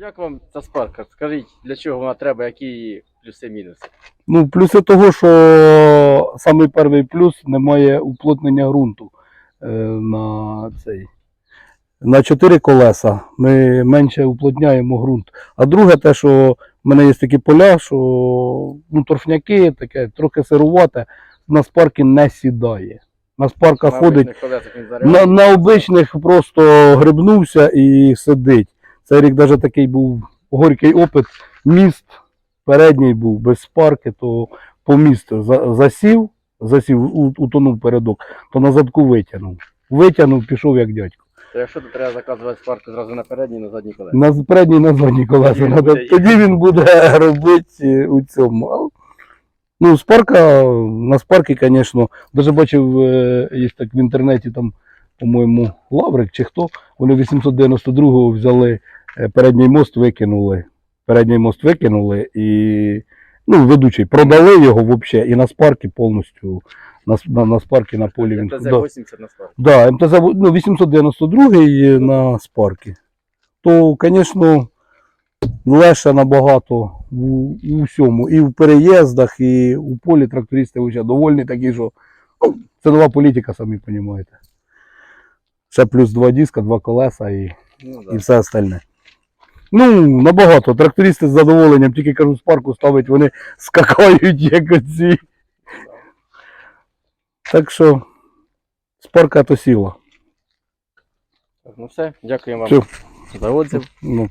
як вам ця спарка? Скажіть, для чого вона треба, які її плюси-мінуси? Ну, плюси того, що самий перший плюс немає уплотнення ґрунту е, на цей. На чотири колеса ми менше уплотняємо ґрунт. А друге, те, що в мене є такі поля, що ну, торфняки, таке трохи сирувате, на спарки не сідає. На спарка На ходить колесах на, на обичних просто грибнувся і сидить. Цей рік навіть такий був горький опит. Міст передній був без спарки, то по місту засів, засів, утонув передок, то на задку витягнув. Витягнув, пішов як дядько. То якщо то треба заказувати спарку зразу на передній і на задній колесі. На передній на задній колеса. Тоді він буде Тоді він буде робити у цьому. Ну, спарка, на спарки, звісно, навіть бачив, е, є так в інтернеті там, по-моєму, Лаврик чи хто, вони 892-го взяли передній мост, викинули. Передній мост викинули і ну, ведучий, продали його взагалі і на спарки повністю. На, на, на спарки на полі він. МТЗ да. 80 на спарку. Да, МТЗ ну, 892 на спарки. То, звісно, легше набагато у, у всьому. І в переїздах, і у полі трактористи вже довольні такі, що ну, це нова політика, самі розумієте. Ще плюс два диска, два колеса і, Ну, і все остальне. Ну, набагато. Трактористи з задоволенням, тільки кажу, з парку ставить, вони скакають, як оці. Так що, спарка то сіла. Ну все, Все. вам за отзив. Ну,